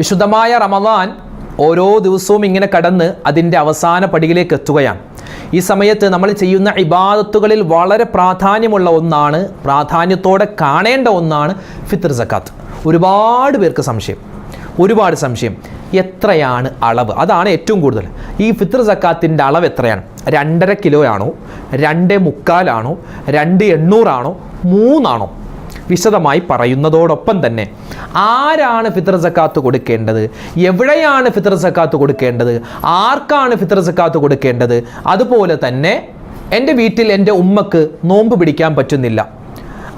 വിശുദ്ധമായ റമദാൻ ഓരോ ദിവസവും ഇങ്ങനെ കടന്ന് അതിന്റെ അവസാന പടിയിലേക്ക് എത്തുകയാണ്. ഈ സമയത്ത് നമ്മൾ ചെയ്യുന്ന ഇബാദത്തുകളിൽ വളരെ പ്രാധാന്യമുള്ള ഒന്നാണ് പ്രാധാന്യത്തോടെ കാണേണ്ട ഒന്നാണ് ഫിത്തർ സക്കാത്ത്. ഒരുപാട് പേർക്ക് സംശയം ഒരുപാട് സംശയം. എത്രയാണ് അളവ്? അതാണ് ഏറ്റവും കൂടുതൽ. ഈ ഫിത്തർ സക്കാത്തിന്റെ അളവ് എത്രയാണ്? രണ്ടര കിലോ ആണോ രണ്ട് മുക്കാലാണോ? രണ്ട് എണ്ണൂറാണോ? മൂന്നാണോ? വിശദമായി പറയുന്നതോടൊപ്പം തന്നെ ആരാണ് ഫിത്തർ സക്കാത്ത് കൊടുക്കേണ്ടത്? എവിടെയാണ് ഫിത്തർ സക്കാത്ത് കൊടുക്കേണ്ടത്? ആർക്കാണ് ഫിത്തർ സക്കാത്ത് കൊടുക്കേണ്ടത്? അതുപോലെ തന്നെ എന്റെ വീട്ടിൽ എന്റെ ഉമ്മക്ക് നോമ്പ് പിടിക്കാൻ പറ്റുന്നില്ല.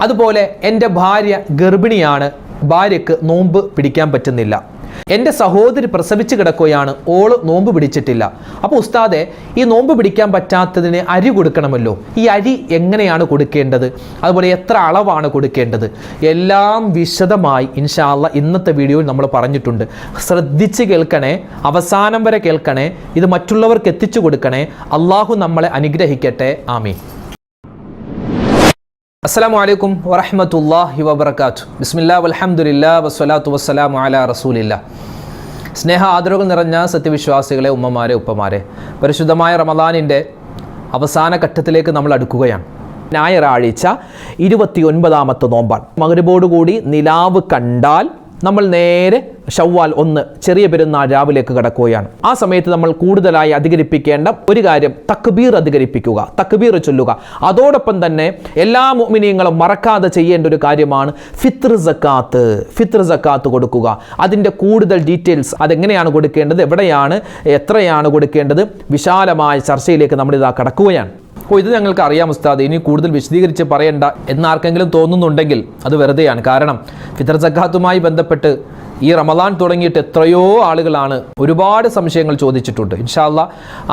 അതുപോലെ എന്റെ ഭാര്യ ഗർഭിണിയാണ് ഭാര്യക്ക് നോമ്പ് പിടിക്കാൻ പറ്റുന്നില്ല. എന്റെ സഹോദരി പ്രസവിച്ച് കിടക്കുകയാണ്. ഓൾ നോമ്പ് പിടിച്ചിട്ടില്ല. അപ്പോൾ ഉസ്താദെ ഈ നോമ്പ് പിടിക്കാൻ പറ്റാത്തതിന് അരി കൊടുക്കണമല്ലോ. ഈ അരി എങ്ങനെയാണ് കൊടുക്കേണ്ടത്? അതുപോലെ എത്ര അളവാണ് കൊടുക്കേണ്ടത്? എല്ലാം വിശദമായി ഇൻഷാല്ല ഇന്നത്തെ വീഡിയോയിൽ നമ്മൾ പറഞ്ഞിട്ടുണ്ട്. ശ്രദ്ധിച്ച് കേൾക്കണേ അവസാനം വരെ കേൾക്കണേ ഇത് മറ്റുള്ളവർക്ക് എത്തിച്ചു കൊടുക്കണേ. അള്ളാഹു നമ്മളെ അനുഗ്രഹിക്കട്ടെ. ആമീൻ. അസ്സാം വലൈക്കും വറഹമത്തല്ലാഹി വബർക്കാത്തു ബിസ്മില്ലാ വലഹമുല്ലാ വസ്സലാത്തു വസ്സലാം അല റസൂലില്ല. സ്നേഹ ആദരവുകൾ നിറഞ്ഞ സത്യവിശ്വാസികളെ ഉമ്മമാരെ ഉപ്പമാരെ പരിശുദ്ധമായ റമദാനിന്റെ അവസാന ഘട്ടത്തിലേക്ക് നമ്മൾ അടുക്കുകയാണ്. ഞായറാഴ്ച ഇരുപത്തി ഒൻപതാമത്തെ നോമ്പാണ്. മകരുബോടുകൂടി നിലാവ് കണ്ടാൽ നമ്മൾ നേരെ ഷവ്വാൽ ഒന്ന് ചെറിയ പെരുന്നാൾ രാവിലേക്ക് കടക്കുകയാണ്. ആ സമയത്ത് നമ്മൾ കൂടുതലായി അധികരിപ്പിക്കേണ്ട ഒരു കാര്യം തക്ബീർ അധികരിപ്പിക്കുക തക്ബീർ ചൊല്ലുക. അതോടൊപ്പം തന്നെ എല്ലാ മുഅ്മിനീങ്ങളും മറക്കാതെ ചെയ്യേണ്ട ഒരു കാര്യമാണ് ഫിത്ർ സക്കാത്ത് ഫിത്ർ സക്കാത്ത് കൊടുക്കുക. അതിന്റെ കൂടുതൽ ഡീറ്റെയിൽസ് അതെങ്ങനെയാണ് കൊടുക്കേണ്ടത് എവിടെയാണ് എത്രയാണ് കൊടുക്കേണ്ടത് വിശാലമായ ചർച്ചയിലേക്ക് നമ്മളിതാ കടക്കുകയാണ്. അപ്പോൾ ഇത് ഞങ്ങൾക്ക് അറിയാം ഉസ്താദ്. ഇനി കൂടുതൽ വിശദീകരിച്ച് പറയണ്ട എന്നാർക്കെങ്കിലും തോന്നുന്നുണ്ടെങ്കിൽ അത് വെറുതെയാണ്. കാരണം ഫിത്തർ സക്കാത്തുമായി ബന്ധപ്പെട്ട് ഈ റമദാൻ തുടങ്ങിയിട്ട് എത്രയോ ആളുകളാണ് ഒരുപാട് സംശയങ്ങൾ ചോദിച്ചിട്ടുണ്ട്. ഇൻഷാല്ല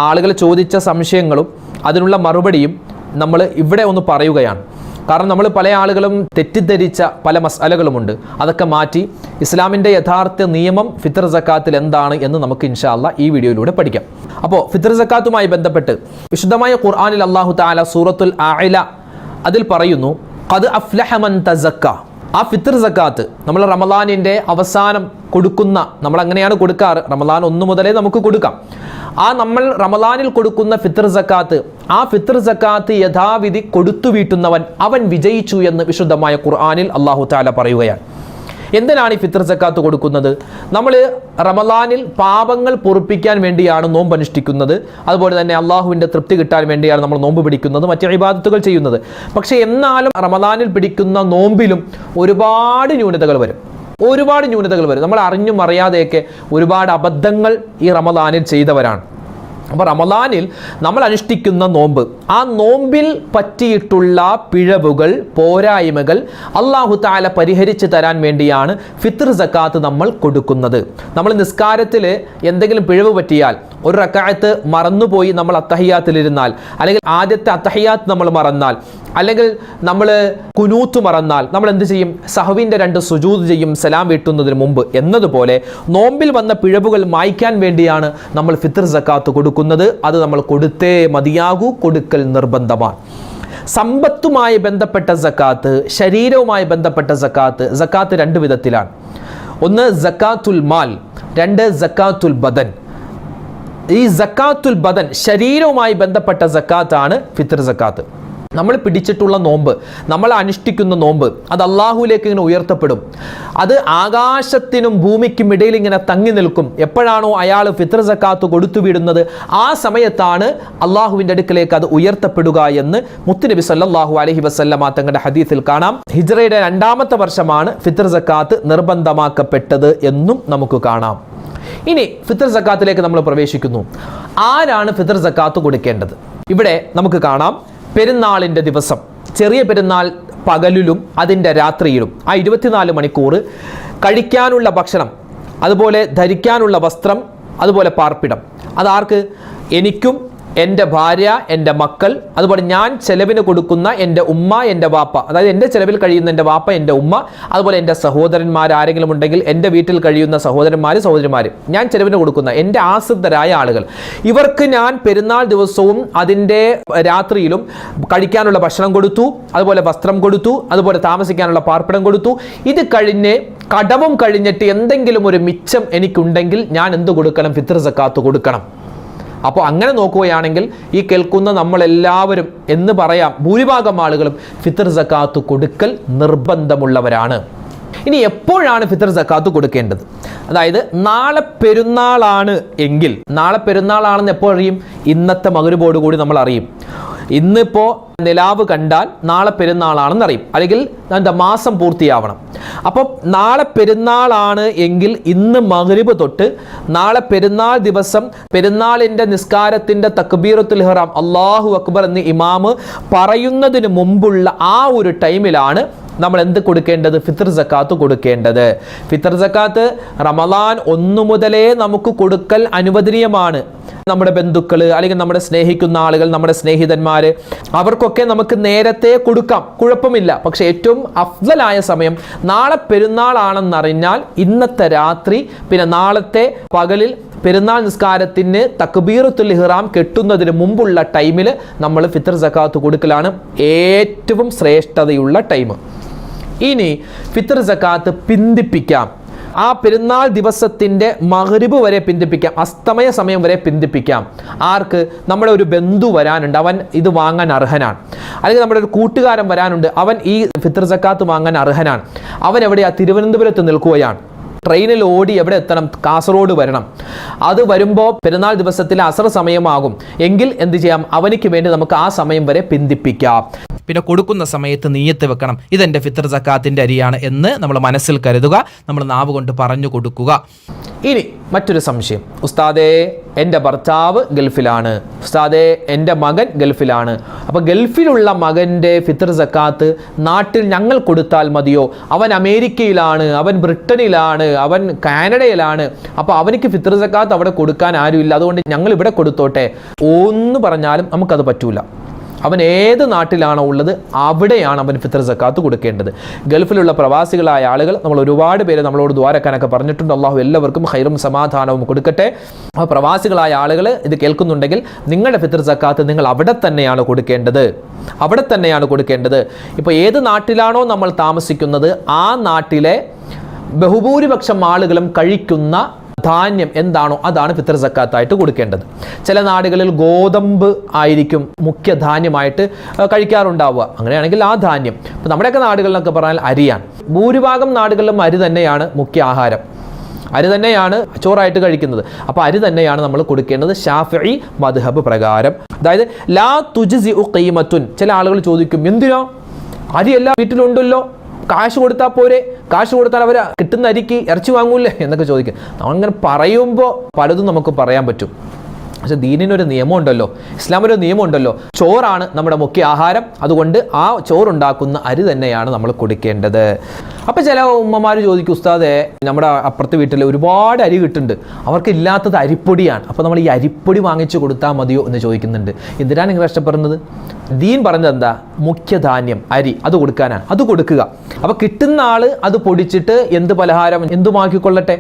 ആളുകൾ ചോദിച്ച സംശയങ്ങളും അതിനുള്ള മറുപടിയും നമ്മൾ ഇവിടെ ഒന്ന് പറയുകയാണ്. കാരണം നമ്മൾ പല ആളുകളും തെറ്റിദ്ധരിച്ച പല മസാലകളുമുണ്ട്. അതൊക്കെ മാറ്റി ഇസ്ലാമിന്റെ യഥാർത്ഥ നിയമം ഫിത്തർ സക്കാത്തിൽ എന്താണ് എന്ന് നമുക്ക് ഇൻഷാല്ല ഈ വീഡിയോയിലൂടെ പഠിക്കാം. അപ്പോൾ ഫിത്തർ സക്കാത്തുമായി ബന്ധപ്പെട്ട് വിശുദ്ധമായ ഖുർആാനിൽ അള്ളാഹു താല സൂറത്തുൽ ആയില അതിൽ പറയുന്നു അത് അഫ്ലഹമൻ തസക്ക ആ ഫിത്തർ സക്കാത്ത് നമ്മൾ റമദാനിന്റെ അവസാനം കൊടുക്കുന്ന നമ്മൾ അങ്ങനെയാണ് കൊടുക്കാറ്. റമദാൻ ഒന്നു മുതലേ നമുക്ക് കൊടുക്കാം. ആ നമ്മൾ റമദാനിൽ കൊടുക്കുന്ന ഫിത്തർ സക്കാത്ത് ആ ഫിത്തർ സക്കാത്ത് യഥാവിധി കൊടുത്തു വീട്ടുന്നവൻ അവൻ വിജയിച്ചു എന്ന് വിശുദ്ധമായ ഖുർആാനിൽ അള്ളാഹു താല പറയുകയാണ്. എന്തിനാണ് ഈ ഫിത്തർ സക്കാത്ത് കൊടുക്കുന്നത്? നമ്മൾ റമദാനിൽ പാപങ്ങൾ പൊറുപ്പിക്കാൻ വേണ്ടിയാണ് നോമ്പ് അനുഷ്ഠിക്കുന്നത്. അതുപോലെ തന്നെ അള്ളാഹുവിന്റെ തൃപ്തി കിട്ടാൻ വേണ്ടിയാണ് നമ്മൾ നോമ്പ് പിടിക്കുന്നത് മറ്റ് ഇബാദത്തുകൾ ചെയ്യുന്നത്. പക്ഷേ എന്നാലും റമദാനിൽ പിടിക്കുന്ന നോമ്പിലും ഒരുപാട് ന്യൂനതകൾ വരും. ഒരുപാട് ന്യൂനതകൾ വരും. നമ്മൾ അറിഞ്ഞും അറിയാതെയൊക്കെ ഒരുപാട് അബദ്ധങ്ങൾ ഈ റമദാനിൽ ചെയ്തവരാണ്. അപ്പോൾ റമദാനിൽ നമ്മൾ അനുഷ്ഠിക്കുന്ന നോമ്പ്. ആ നോമ്പിൽ പറ്റിയിട്ടുള്ള പിഴവുകൾ പോരായ്മകൾ അള്ളാഹു താല പരിഹരിച്ച് തരാൻ വേണ്ടിയാണ് ഫിത്ർ സക്കാത്ത് നമ്മൾ കൊടുക്കുന്നത്. നമ്മൾ നിസ്കാരത്തിൽ എന്തെങ്കിലും പിഴവ് പറ്റിയാൽ ഒരു റക്കായത്ത് മറന്നുപോയി നമ്മൾ അത്തഹയ്യാത്തിലിരുന്നാൽ അല്ലെങ്കിൽ ആദ്യത്തെ അത്തഹയ്യാത്ത് നമ്മൾ മറന്നാൽ അല്ലെങ്കിൽ നമ്മൾ കുനൂത്ത് മറന്നാൽ നമ്മൾ എന്ത് ചെയ്യും? സഹവിന്റെ രണ്ട് സുജൂത് ചെയ്യും സലാം വീട്ടുന്നതിന് മുമ്പ്. എന്നതുപോലെ നോമ്പിൽ വന്ന പിഴവുകൾ മായ്ക്കാൻ വേണ്ടിയാണ് നമ്മൾ ഫിത്ർ സക്കാത്ത് കൊടുക്കുന്നത്. അത് നമ്മൾ കൊടുത്തേ മതിയാകൂ കൊടുക്കൽ നിർബന്ധമാണ്. സമ്പത്തുമായി ബന്ധപ്പെട്ട സക്കാത്ത് ശരീരവുമായി ബന്ധപ്പെട്ട സക്കാത്ത് സക്കാത്ത് രണ്ട് വിധത്തിലാണ്. ഒന്ന് സക്കാത്തുൽ മാൽ രണ്ട് സക്കാത്തുൽ ബദൻ. ഈ സക്കാത്തുൽ ബദൻ ശരീരവുമായി ബന്ധപ്പെട്ട സക്കാത്താണ് ഫിത്തർ സക്കാത്ത്. നമ്മൾ പിടിച്ചിട്ടുള്ള നോമ്പ് നമ്മൾ അനുഷ്ഠിക്കുന്ന നോമ്പ് അത് അള്ളാഹുലേക്ക് ഇങ്ങനെ ഉയർത്തപ്പെടും. അത് ആകാശത്തിനും ഭൂമിക്കും ഇടയിൽ ഇങ്ങനെ തങ്ങി നിൽക്കും. എപ്പോഴാണോ അയാൾ ഫിത്ര സക്കാത്ത് കൊടുത്തു വിടുന്നത് ആ സമയത്താണ് അള്ളാഹുവിന്റെ അടുക്കലേക്ക് അത് ഉയർത്തപ്പെടുക എന്ന് മുത്തുനബി സല്ലാഹു അലഹി വസ്ല്ലാ തങ്ങളുടെ ഹദീസിൽ കാണാം. ഹിജ്റയുടെ രണ്ടാമത്തെ വർഷമാണ് ഫിത്ര സക്കാത്ത് നിർബന്ധമാക്കപ്പെട്ടത് എന്നും നമുക്ക് കാണാം. ഇനി ഫിത്തർ സക്കാത്തിലേക്ക് നമ്മൾ പ്രവേശിക്കുന്നു. ആരാണ് ഫിത്തർ സക്കാത്ത് കൊടുക്കേണ്ടത്? ഇവിടെ നമുക്ക് കാണാം. പെരുന്നാളിന്റെ ദിവസം. ചെറിയ പെരുന്നാൾ പകലിലും അതിന്റെ രാത്രിയിലും. ആ ഇരുപത്തിനാല് മണിക്കൂർ കഴിക്കാനുള്ള ഭക്ഷണം അതുപോലെ ധരിക്കാനുള്ള വസ്ത്രം അതുപോലെ പാർപ്പിടം. അതാർക്ക്? എനിക്കും എന്റെ ഭാര്യ എന്റെ മക്കൾ അതുപോലെ ഞാൻ ചെലവിന് കൊടുക്കുന്ന എന്റെ ഉമ്മ എന്റെ വാപ്പ. അതായത് എന്റെ ചെലവിൽ കഴിയുന്ന എന്റെ വാപ്പ എന്റെ ഉമ്മ അതുപോലെ എന്റെ സഹോദരന്മാർ ആരെങ്കിലും ഉണ്ടെങ്കിൽ എന്റെ വീട്ടിൽ കഴിയുന്ന സഹോദരന്മാർ സഹോദരിമാർ ഞാൻ ചെലവിന് കൊടുക്കുന്ന എന്റെ ആശ്രിതരായ ആളുകൾ. ഇവർക്ക് ഞാൻ പെരുന്നാൾ ദിവസവും അതിന്റെ രാത്രിയിലും കഴിക്കാനുള്ള ഭക്ഷണം കൊടുത്തു അതുപോലെ വസ്ത്രം കൊടുത്തു അതുപോലെ താമസിക്കാനുള്ള പാർപ്പിടം കൊടുത്തു. ഇത് കഴിഞ്ഞ് കടവും കഴിഞ്ഞിട്ട് എന്തെങ്കിലും ഒരു മിച്ചം എനിക്കുണ്ടെങ്കിൽ ഞാൻ എന്ത് കൊടുക്കണം? ഫിത്ർ സക്കാത്ത് കൊടുക്കണം. അപ്പോൾ അങ്ങനെ നോക്കുകയാണെങ്കിൽ ഈ കേൾക്കുന്ന നമ്മളെല്ലാവരും എന്ന് പറയാം ഭൂരിഭാഗം ആളുകളും ഫിത്തർ സക്കാത്ത് കൊടുക്കൽ നിർബന്ധമുള്ളവരാണ്. ഇനി എപ്പോഴാണ് ഫിത്തർ സക്കാത്ത് കൊടുക്കേണ്ടത്? അതായത് നാളെ പെരുന്നാളാണ് എങ്കിൽ നാളെ പെരുന്നാളാണെന്ന് എപ്പോൾ അറിയും? ഇന്നത്തെ മകരുബോട് കൂടി നമ്മൾ അറിയും. ഇന്നിപ്പോൾ നിലാവ് കണ്ടാൽ നാളെ പെരുന്നാളാണെന്ന് അറിയും. അല്ലെങ്കിൽ എന്താ മാസം പൂർത്തിയാവണം. അപ്പോൾ നാളെ പെരുന്നാളാണ് എങ്കിൽ ഇന്ന് മഗ്രിബ് തൊട്ട് നാളെ പെരുന്നാൾ ദിവസം പെരുന്നാളിന്റെ നിസ്കാരത്തിന്റെ തക്ബീറത്തുൽ ഹറാം അള്ളാഹു അക്ബർ എന്ന് ഇമാമ് പറയുന്നതിന് മുമ്പുള്ള ആ ഒരു ടൈമിലാണ് നമ്മൾ എന്ത് കൊടുക്കേണ്ടത്? ഫിത്തർ സക്കാത്ത് കൊടുക്കേണ്ടത്. ഫിത്തർ സക്കാത്ത് റമദാൻ ഒന്നു മുതലേ നമുക്ക് കൊടുക്കൽ അനുവദനീയമാണ്. നമ്മുടെ ബന്ധുക്കൾ അല്ലെങ്കിൽ നമ്മുടെ സ്നേഹിക്കുന്ന ആളുകൾ നമ്മുടെ സ്നേഹിതന്മാർ അവർക്കൊക്കെ നമുക്ക് നേരത്തെ കൊടുക്കാം. കുഴപ്പമില്ല. പക്ഷെ ഏറ്റവും അഫ്സലായ സമയം നാളെ പെരുന്നാളാണെന്നറിഞ്ഞാൽ ഇന്നത്തെ രാത്രി പിന്നെ നാളത്തെ പകലിൽ പെരുന്നാൾ നിസ്കാരത്തിന് തക്ബീറത്തുൽ ഇഹ്റാം കെട്ടുന്നതിന് മുമ്പുള്ള ടൈമിൽ നമ്മൾ ഫിത്തർ സക്കാത്ത് കൊടുക്കലാണ് ഏറ്റവും ശ്രേഷ്ഠതയുള്ള ടൈം. ഇനി ഫിത്തർ സക്കാത്ത് പിന്തിപ്പിക്കാം. ആ പെരുന്നാൾ ദിവസത്തിന്റെ മഗ്രിബ് വരെ പിന്തിപ്പിക്കാം. അസ്തമയ സമയം വരെ പിന്തിപ്പിക്കാം. ആർക്ക്? നമ്മുടെ ഒരു ബന്ധു വരാനുണ്ട്. അവൻ ഇത് വാങ്ങാൻ അർഹനാണ്. അല്ലെങ്കിൽ നമ്മുടെ ഒരു കൂട്ടുകാരൻ വരാനുണ്ട്. അവൻ ഈ ഫിത്തർ സക്കാത്ത് വാങ്ങാൻ അർഹനാണ്. അവൻ എവിടെയാ? തിരുവനന്തപുരത്ത് നിൽക്കുകയാണ്. ട്രെയിനിൽ ഓടി എവിടെ എത്തണം? കാസർഗോഡ് വരണം. അത് വരുമ്പോൾ പെരുന്നാൾ ദിവസത്തിലെ അസർ സമയമാകും. എങ്കിൽ എന്ത് ചെയ്യാം? അവനിക്ക് വേണ്ടി നമുക്ക് ആ സമയം വരെ പിന്തിപ്പിക്കാം. പിന്നെ കൊടുക്കുന്ന സമയത്ത് നീയത്ത് വെക്കണം. ഇതെന്റെ ഫിത്തർ സക്കാത്തിന്റെ അരിയാണ് എന്ന് നമ്മൾ മനസ്സിൽ കരുതുക. നമ്മൾ നാവ് കൊണ്ട് പറഞ്ഞു കൊടുക്കുക. ഇനി മറ്റൊരു സംശയം. ഉസ്താദേ എന്റെ ഭർത്താവ് ഗൾഫിലാണ്. ഉസ്താദേ എന്റെ മകൻ ഗൾഫിലാണ്. അപ്പോൾ ഗൾഫിലുള്ള മകന്റെ ഫിത്തർ സക്കാത്ത് നാട്ടിൽ ഞങ്ങൾ കൊടുത്താൽ മതിയോ? അവൻ അമേരിക്കയിലാണ് അവൻ ബ്രിട്ടനിലാണ് അവൻ കാനഡയിലാണ്. അപ്പോൾ അവനിക്ക് ഫിത്തർ സക്കാത്ത് അവിടെ കൊടുക്കാൻ ആരുമില്ല. അതുകൊണ്ട് ഞങ്ങൾ ഇവിടെ കൊടുത്തോട്ടെ? ഒന്ന് പറഞ്ഞാലും നമുക്കത് പറ്റൂല. അവൻ ഏത് നാട്ടിലാണോ ഉള്ളത് അവിടെയാണ് അവൻ ഫിത്തർ സക്കാത്ത് കൊടുക്കേണ്ടത്. ഗൾഫിലുള്ള പ്രവാസികളായ ആളുകൾ നമ്മൾ ഒരുപാട് പേര് നമ്മളോട് ദ്വാരക്കാനൊക്കെ പറഞ്ഞിട്ടുണ്ട്. അള്ളാഹു എല്ലാവർക്കും ഹൈറും സമാധാനവും കൊടുക്കട്ടെ. ആ പ്രവാസികളായ ആളുകൾ ഇത് കേൾക്കുന്നുണ്ടെങ്കിൽ നിങ്ങളുടെ ഫിത്തർ സക്കാത്ത് നിങ്ങൾ അവിടെ തന്നെയാണ് കൊടുക്കേണ്ടത്. അവിടെ തന്നെയാണ് കൊടുക്കേണ്ടത്. ഇപ്പോൾ ഏത് നാട്ടിലാണോ നമ്മൾ താമസിക്കുന്നത് ആ നാട്ടിലെ ബഹുഭൂരിപക്ഷം ആളുകളും കഴിക്കുന്ന ധാന്യം എന്താണോ അതാണ് ഫിത്തർ സക്കാത്തായിട്ട് കൊടുക്കേണ്ടത്. ചില നാടുകളിൽ ഗോതമ്പ് ആയിരിക്കും മുഖ്യ ധാന്യമായിട്ട് കഴിക്കാറുണ്ടാവുക. അങ്ങനെയാണെങ്കിൽ ആ ധാന്യം. ഇപ്പം നമ്മുടെയൊക്കെ നാടുകളിലൊക്കെ പറഞ്ഞാൽ അരിയാണ്. ഭൂരിഭാഗം നാടുകളിലും അരി തന്നെയാണ് മുഖ്യ ആഹാരം. അരി തന്നെയാണ് ചോറായിട്ട് കഴിക്കുന്നത്. അപ്പോൾ അരി തന്നെയാണ് നമ്മൾ കൊടുക്കേണ്ടത് ഷാഫി മദ്ഹബ് പ്രകാരം. അതായത് ലാ തുജ്സി ഖീമത്തുൻ. ചില ആളുകൾ ചോദിക്കും എന്തിനോ? അരി എല്ലാ വീട്ടിലുണ്ടല്ലോ. കാശ് കൊടുത്താൽ പോരെ? കാശ് കൊടുത്താൽ അവർ കിട്ടുന്ന അരിക്ക് ഇറച്ചി വാങ്ങൂലേ എന്നൊക്കെ ചോദിക്കും. നമ്മളിങ്ങനെ പറയുമ്പോൾ പലതും നമുക്ക് പറയാൻ പറ്റും. പക്ഷെ ദീനിനൊരു നിയമമുണ്ടല്ലോ ഇസ്ലാമിനൊരു നിയമമുണ്ടല്ലോ. ചോറാണ് നമ്മുടെ മുഖ്യ ആഹാരം. അതുകൊണ്ട് ആ ചോറുണ്ടാക്കുന്ന അരി തന്നെയാണ് നമ്മൾ കൊടുക്കേണ്ടത്. അപ്പോൾ ചില ഉമ്മമാർ ചോദിക്കും ഉസ്താദെ നമ്മുടെ അപ്പുറത്തെ വീട്ടിൽ ഒരുപാട് അരി കിട്ടുന്നുണ്ട്. അവർക്ക് ഇല്ലാത്തത് അരിപ്പൊടിയാണ്. അപ്പോൾ നമ്മൾ ഈ അരിപ്പൊടി വാങ്ങിച്ചു കൊടുത്താൽ മതിയോ? എന്ന് ചോദിക്കുന്നുണ്ട്. എന്തിനാണ് നിങ്ങൾ ഇഷ്ടപ്പെടുന്നത് ദീൻ പറഞ്ഞത് എന്താ? മുഖ്യധാന്യം അരി അത് കൊടുക്കാനാണ്. അത് കൊടുക്കുക. അപ്പോൾ കിട്ടുന്ന ആൾ അത് പൊടിച്ചിട്ട് എന്ത് പലഹാരം എന്തുമാക്കിക്കൊള്ളട്ടെ?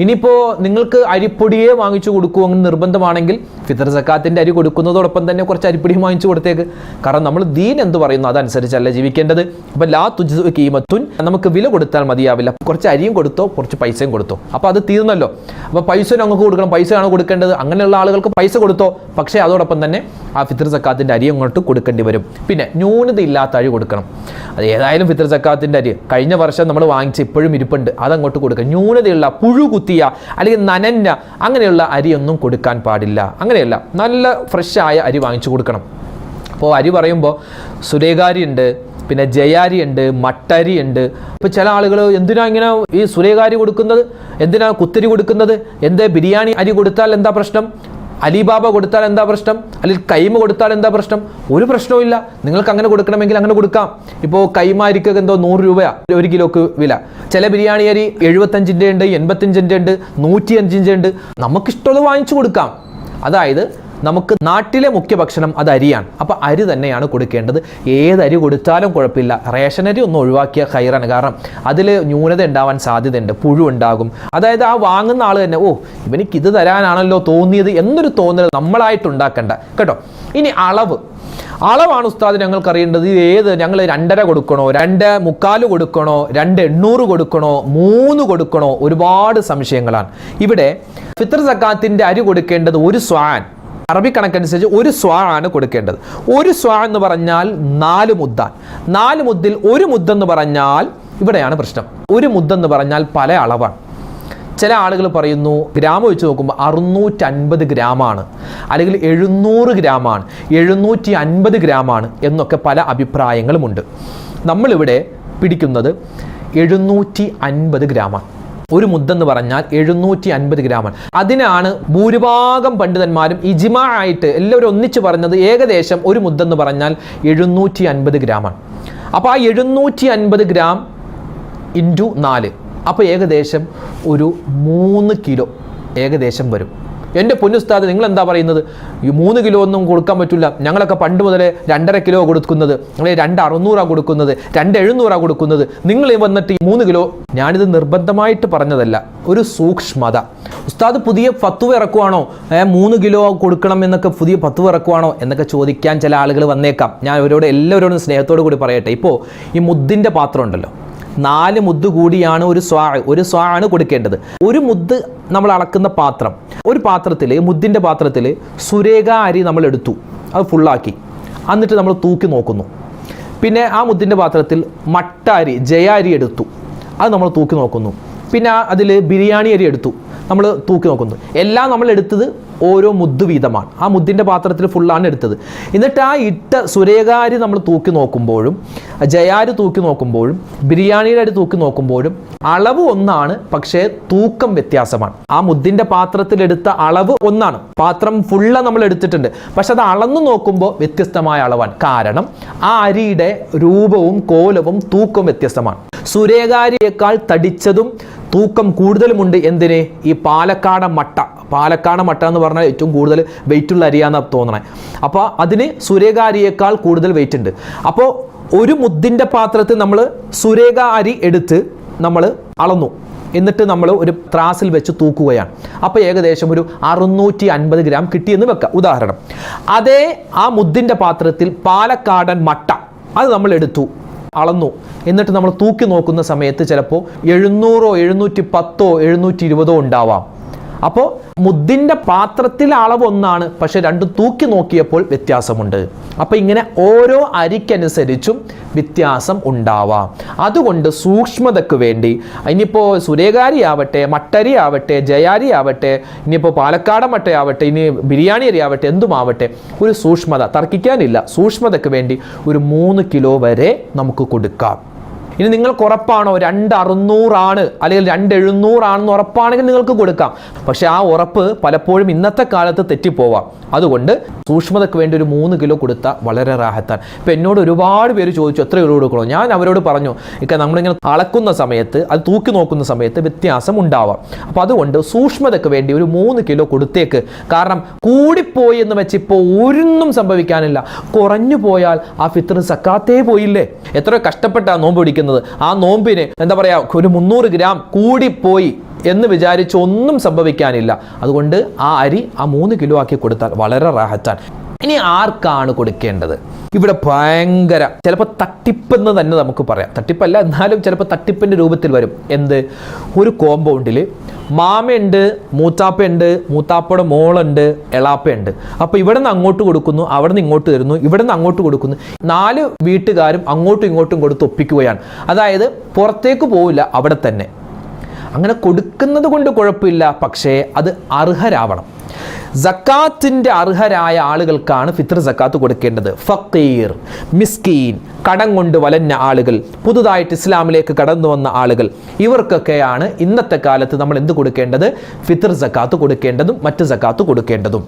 ഇനിയിപ്പോൾ നിങ്ങൾക്ക് അരിപ്പൊടിയെ വാങ്ങിച്ചു കൊടുക്കുമെന്ന് നിർബന്ധമാണെങ്കിൽ ഫിത്തർ സക്കാത്തിന്റെ അരി കൊടുക്കുന്നതോടൊപ്പം തന്നെ കുറച്ച് അരിപ്പൊടിയും വാങ്ങിച്ചു കൊടുത്തേക്ക്. കാരണം നമ്മൾ ദീൻ എന്ത് പറയുന്നു അതനുസരിച്ചല്ല ജീവിക്കേണ്ടത്. അപ്പോൾ ലാ തുജ് കീമത്തുൻ നമുക്ക് വില കൊടുത്താൽ മതിയാവില്ല. കുറച്ച് അരിയും കൊടുത്തോ കുറച്ച് പൈസയും കൊടുത്തോ. അപ്പോൾ അത് തീർന്നല്ലോ. അപ്പോൾ പൈസ ഞങ്ങൾക്ക് കൊടുക്കണം പൈസയാണ് കൊടുക്കേണ്ടത്? അങ്ങനെയുള്ള ആളുകൾക്ക് പൈസ കൊടുത്തോ? പക്ഷേ അതോടൊപ്പം തന്നെ ആ ഫിത്തർ സക്കാത്തിന്റെ അരി അങ്ങോട്ട് കൊടുക്കേണ്ടി വരും. പിന്നെ ന്യൂനത ഇല്ലാത്ത അരി കൊടുക്കണം. അത് ഏതായാലും ഫിത്തർ സക്കാത്തിന്റെ അരി. കഴിഞ്ഞ വർഷം നമ്മൾ വാങ്ങിച്ച് ഇപ്പോഴും ഇരിപ്പുണ്ട്. അതങ്ങോട്ട് കൊടുക്കുക ന്യൂനതയുള്ള പുഴു കുത്തിയ അല്ലെങ്കിൽ നനഞ്ഞ അങ്ങനെയുള്ള അരിയൊന്നും കൊടുക്കാൻ പാടില്ല. അങ്ങനെയല്ല നല്ല ഫ്രഷായ അരി വാങ്ങിച്ചു കൊടുക്കണം. അപ്പോൾ അരി പറയുമ്പോൾ സുരേകാരിയുണ്ട് പിന്നെ ജയാരി ഉണ്ട് മട്ടരി ഉണ്ട് ഇപ്പോൾ ചില ആളുകൾ എന്തിനാ ഇങ്ങനെ ഈ സുരേകാരി കൊടുക്കുന്നത്? എന്തിനാ കുത്തരി കൊടുക്കുന്നത്? എന്തേ ബിരിയാണി അരി കൊടുത്താൽ എന്താ പ്രശ്നം? അലിബാബ കൊടുത്താൽ എന്താ പ്രശ്നം? അല്ലെങ്കിൽ കൈമ കൊടുത്താൽ എന്താ പ്രശ്നം? ഒരു പ്രശ്നവുമില്ല നിങ്ങൾക്ക് അങ്ങനെ കൊടുക്കണമെങ്കിൽ അങ്ങനെ കൊടുക്കാം. ഇപ്പോൾ കൈമ അരിക്കൊക്കെ എന്തോ നൂറ് രൂപയാ. ഒരു കിലോക്ക് വില. ചില ബിരിയാണി അരി എഴുപത്തഞ്ചിന്റെ ഉണ്ട് എൺപത്തഞ്ചിന്റെ ഉണ്ട് നൂറ്റി അഞ്ചിന്റെ ഉണ്ട്. നമുക്കിഷ്ടമുള്ളത് വാങ്ങിച്ചു കൊടുക്കാം. അതായത് നമുക്ക് നാട്ടിലെ മുഖ്യ ഭക്ഷണം അത് അരിയാണ്. അപ്പോൾ അരി തന്നെയാണ് കൊടുക്കേണ്ടത്. ഏത് അരി കൊടുത്താലും കുഴപ്പമില്ല. റേഷൻ അരി ഒന്ന് ഒഴിവാക്കിയ ഹൈറാണ് കാരണം അതിൽ ന്യൂനത ഉണ്ടാവാൻ സാധ്യതയുണ്ട്. പുഴു ഉണ്ടാകും. അതായത് ആ വാങ്ങുന്ന ആൾ തന്നെ ഓ ഇവനിക്ക് ഇത് തരാനാണല്ലോ തോന്നിയത് എന്നൊരു തോന്നൽ നമ്മളായിട്ട് ഉണ്ടാക്കണ്ട. കേട്ടോ? ഇനി അളവ്. അളവാണ് ഉസ്താദ് ഞങ്ങൾക്ക് അറിയേണ്ടത്. ഏത് ഞങ്ങൾ രണ്ടര കൊടുക്കണോ രണ്ട് മുക്കാൽ കൊടുക്കണോ രണ്ട് എണ്ണൂറ് കൊടുക്കണോ മൂന്ന് കൊടുക്കണോ ഒരുപാട് സംശയങ്ങളാണ്. ഇവിടെ ഫിത്തർ സക്കാത്തിന്റെ അരി കൊടുക്കേണ്ടത് ഒരു സ്വാൻ. അറബി കണക്കനുസരിച്ച് ഒരു സ്വാ ആണ് കൊടുക്കേണ്ടത്. ഒരു സ്വാ എന്ന് പറഞ്ഞാൽ നാല് മുദ്ദാൻ. നാല് മുദ്ദിൽ ഒരു മുദ്ദെന്ന് പറഞ്ഞാൽ ഇവിടെയാണ് പ്രശ്നം. ഒരു മുദ്ദെന്ന് പറഞ്ഞാൽ പല അളവാണ്. ചില ആളുകൾ പറയുന്നു ഗ്രാം വെച്ച് നോക്കുമ്പോൾ അറുന്നൂറ്റി അൻപത് ഗ്രാമാണ്. അല്ലെങ്കിൽ എഴുന്നൂറ് ഗ്രാമാണ് എഴുന്നൂറ്റി അൻപത് ഗ്രാമാണ് എന്നൊക്കെ പല അഭിപ്രായങ്ങളുമുണ്ട് നമ്മളിവിടെ പിടിക്കുന്നത് എഴുന്നൂറ്റി അൻപത് ഗ്രാമാണ്. ഒരു മുദ്ദെന്ന് പറഞ്ഞാൽ എഴുന്നൂറ്റി അൻപത് ഗ്രാമാണ്. അതിനാണ് ഭൂരിഭാഗം പണ്ഡിതന്മാരും ഇജിമ ആയിട്ട് എല്ലാവരും ഒന്നിച്ച് പറഞ്ഞത് ഏകദേശം ഒരു മുദ്ദെന്ന് പറഞ്ഞാൽ എഴുന്നൂറ്റി അൻപത് ഗ്രാമാണ്. അപ്പോൾ ആ എഴുന്നൂറ്റി അൻപത് ഗ്രാം ഇന്റു നാല്. അപ്പോൾ ഏകദേശം ഒരു മൂന്ന് കിലോ ഏകദേശം വരും. എന്റെ പൊന്നുസ്താദ് നിങ്ങൾ എന്താ പറയുന്നത്? ഈ മൂന്ന് കിലോ ഒന്നും കൊടുക്കാൻ പറ്റില്ല. ഞങ്ങളൊക്കെ പണ്ട് മുതലേ രണ്ടര കിലോ കൊടുക്കുന്നത് നിങ്ങൾ രണ്ട് അറുന്നൂറാണ് കൊടുക്കുന്നത് രണ്ട് എഴുന്നൂറാണ് കൊടുക്കുന്നത്. നിങ്ങൾ വന്നിട്ട് ഈ മൂന്ന് കിലോ ഞാനിത് നിർബന്ധമായിട്ട് പറഞ്ഞതല്ല ഒരു സൂക്ഷ്മത. ഉസ്താദ് പുതിയ പത്തു ഇറക്കുവാണോ? മൂന്ന് കിലോ കൊടുക്കണം എന്നൊക്കെ പുതിയ പത്തു ഇറക്കുവാണോ എന്നൊക്കെ ചോദിക്കാൻ ചില ആളുകൾ വന്നേക്കാം. ഞാൻ അവരോട് എല്ലാവരോടും സ്നേഹത്തോടു കൂടി പറയട്ടെ. ഇപ്പോൾ ഈ മുദ്ദിന്റെ പാത്രം ഉണ്ടല്ലോ. നാല് മുദ്ദ് കൂടിയാണ് ഒരു സ്വാ ഒരു സ്വാ ആണ് കൊടുക്കേണ്ടത്. ഒരു മുദ് നമ്മൾ അളക്കുന്ന പാത്രം ഒരു പാത്രത്തിൽ മുദ്ദിന്റെ പാത്രത്തിൽ സുരേഖ അരി നമ്മൾ എടുത്തു. അത് ഫുള്ളാക്കി എന്നിട്ട് നമ്മൾ തൂക്കി നോക്കുന്നു. പിന്നെ ആ മുദ്ദിന്റെ പാത്രത്തിൽ മട്ട അരി ജയ അരി എടുത്തു. അത് നമ്മൾ തൂക്കി നോക്കുന്നു. പിന്നെ അതിൽ ബിരിയാണി അരി എടുത്തു. നമ്മൾ തൂക്കി നോക്കുന്നു. എല്ലാം നമ്മൾ എടുത്തത് ഓരോ മുദ്ദ് വീതമാണ്. ആ മുദ്ദിന്റെ പാത്രത്തിൽ ഫുള്ളാണ് എടുത്തത്. എന്നിട്ട് ആ ഇട്ട സുരേഖാരി നമ്മൾ തൂക്കി നോക്കുമ്പോഴും ജയാരി തൂക്കി നോക്കുമ്പോഴും ബിരിയാണിയുടെ അടി തൂക്കി നോക്കുമ്പോഴും അളവ് ഒന്നാണ് പക്ഷേ തൂക്കം വ്യത്യാസമാണ്. ആ മുദ്ദിന്റെ പാത്രത്തിലെടുത്ത അളവ് ഒന്നാണ്. പാത്രം ഫുള്ള് നമ്മൾ എടുത്തിട്ടുണ്ട്. പക്ഷെ അത് അളന്നു നോക്കുമ്പോൾ വ്യത്യസ്തമായ അളവാണ്. കാരണം ആ അരിയുടെ രൂപവും കോലവും തൂക്കം വ്യത്യസ്തമാണ്. സുരേഖാരിയേക്കാൾ തടിച്ചതും തൂക്കം കൂടുതലുമുണ്ട് എന്തിന്? ഈ പാലക്കാട മട്ട. പാലക്കാട മട്ട എന്ന് പറഞ്ഞാൽ ഏറ്റവും കൂടുതൽ വെയിറ്റ് ഉള്ള അരിയാന്ന് തോന്നണേ. അപ്പോൾ അതിന് സുരേഖാരിയേക്കാൾ കൂടുതൽ വെയിറ്റ് ഉണ്ട്. അപ്പോൾ ഒരു മുദ്ദിന്റെ പാത്രത്തിൽ നമ്മൾ സുരേഖ അരി എടുത്ത് നമ്മൾ അളന്നു. എന്നിട്ട് നമ്മൾ ഒരു ത്രാസിൽ വെച്ച് തൂക്കുകയാണ്. അപ്പോൾ ഏകദേശം ഒരു അറുന്നൂറ്റി അൻപത് ഗ്രാം കിട്ടിയെന്ന് വെക്കാം. ഉദാഹരണം. അതേ ആ മുദ്ദിന്റെ പാത്രത്തിൽ പാലക്കാടൻ മട്ട അത് നമ്മൾ എടുത്തു അളന്നു. എന്നിട്ട് നമ്മൾ തൂക്കി നോക്കുന്ന സമയത്ത് ചിലപ്പോൾ എഴുന്നൂറോ എഴുന്നൂറ്റി പത്തോ എഴുന്നൂറ്റി ഇരുപതോ ഉണ്ടാവാം. അപ്പോൾ മുദ്ദിന്റെ പാത്രത്തിലെ അളവ് ഒന്നാണ് പക്ഷെ രണ്ടും തൂക്കി നോക്കിയപ്പോൾ വ്യത്യാസമുണ്ട്. അപ്പോൾ ഇങ്ങനെ ഓരോ അരിക്കനുസരിച്ചും വ്യത്യാസം ഉണ്ടാവാം. അതുകൊണ്ട് സൂക്ഷ്മതയ്ക്ക് വേണ്ടി ഇനിയിപ്പോൾ സുരേകാരി ആവട്ടെ മട്ടരി ആവട്ടെ ജയാരി ആവട്ടെ ഇനിയിപ്പോൾ പാലക്കാടൻ മട്ടയാവട്ടെ ഇനി ബിരിയാണി അരി ആവട്ടെ എന്തുമാവട്ടെ ഒരു സൂക്ഷ്മത തർക്കിക്കാനില്ല. സൂക്ഷ്മതയ്ക്ക് വേണ്ടി ഒരു മൂന്ന് കിലോ വരെ നമുക്ക് കൊടുക്കാം. ഇനി നിങ്ങൾക്ക് ഉറപ്പാണോ രണ്ട് അറുന്നൂറാണ് അല്ലെങ്കിൽ രണ്ട് എഴുന്നൂറാണെന്ന് ഉറപ്പാണെങ്കിൽ നിങ്ങൾക്ക് കൊടുക്കാം. പക്ഷേ ആ ഉറപ്പ് പലപ്പോഴും ഇന്നത്തെ കാലത്ത് തെറ്റിപ്പോവാം. അതുകൊണ്ട് സൂക്ഷ്മതയ്ക്ക് വേണ്ടി ഒരു മൂന്ന് കിലോ കൊടുത്താൽ വളരെ റാഹത്താണ്. ഇപ്പം എന്നോട് ഒരുപാട് പേര് ചോദിച്ചു എത്ര കിലോ കൊടുക്കണോ? ഞാൻ അവരോട് പറഞ്ഞു ഇപ്പം നമ്മളിങ്ങനെ അളക്കുന്ന സമയത്ത് അത് തൂക്കി നോക്കുന്ന സമയത്ത് വ്യത്യാസം ഉണ്ടാവാം. അപ്പോൾ അതുകൊണ്ട് സൂക്ഷ്മതയ്ക്ക് വേണ്ടി ഒരു മൂന്ന് കിലോ കൊടുത്തേക്ക്. കാരണം കൂടിപ്പോയി എന്ന് വെച്ച് ഇപ്പോൾ ഒരുന്നും സംഭവിക്കാനില്ല. കുറഞ്ഞു പോയാൽ ആ ഫിത്തർ സക്കാത്തേ പോയില്ലേ? എത്ര കഷ്ടപ്പെട്ടാണ് നോമ്പ് പിടിക്കുന്നത്. ആ നോമ്പിന് എന്താ പറയാ ഒരു മുന്നൂറ് ഗ്രാം കൂടിപ്പോയി എന്ന് വിചാരിച്ച് ഒന്നും സംഭവിക്കാനില്ല. അതുകൊണ്ട് ആ അരി ആ മൂന്ന് കിലോ ആക്കി കൊടുത്താൽ വളരെ റാഹറ്റാണ് ഇനി ആർക്കാണ് കൊടുക്കേണ്ടത്? ഇവിടെ ഭയങ്കര ചിലപ്പോൾ തട്ടിപ്പെന്ന് തന്നെ നമുക്ക് പറയാം. തട്ടിപ്പല്ല എന്നാലും ചിലപ്പോൾ തട്ടിപ്പിന്റെ രൂപത്തിൽ വരും. എന്ത്? ഒരു കോമ്പൗണ്ടിൽ മാമയുണ്ട് മൂത്താപ്പയുണ്ട് മൂത്താപ്പയുടെ മോളുണ്ട് എളാപ്പയുണ്ട്. അപ്പോൾ ഇവിടെ നിന്ന് അങ്ങോട്ട് കൊടുക്കുന്നു അവിടെ നിന്ന് ഇങ്ങോട്ട് തരുന്നു ഇവിടെ നിന്ന് അങ്ങോട്ട് കൊടുക്കുന്നു. നാല് വീട്ടുകാരും അങ്ങോട്ടും ഇങ്ങോട്ടും കൊടുത്ത് ഒപ്പിക്കുകയാണ്. അതായത് പുറത്തേക്ക് പോവില്ല അവിടെ തന്നെ. അങ്ങനെ കൊടുക്കുന്നത് കൊണ്ട് കുഴപ്പമില്ല പക്ഷേ അത് അർഹരാവണം. സക്കാത്തിന്റെ അർഹരായ ആളുകൾക്കാണ് ഫിത്ർ സക്കാത്ത് കൊടുക്കേണ്ടത്. ഫക്കീർ മിസ്കീൻ കടം കൊണ്ട് വലഞ്ഞ ആളുകൾ പുതുതായിട്ട് ഇസ്ലാമിലേക്ക് കടന്നു വന്ന ആളുകൾ ഇവർക്കൊക്കെയാണ് ഇന്നത്തെ കാലത്ത് നമ്മൾ എന്ത് കൊടുക്കേണ്ടത്? ഫിത്ർ സക്കാത്ത് കൊടുക്കേണ്ടതും മറ്റ് സക്കാത്ത് കൊടുക്കേണ്ടതും.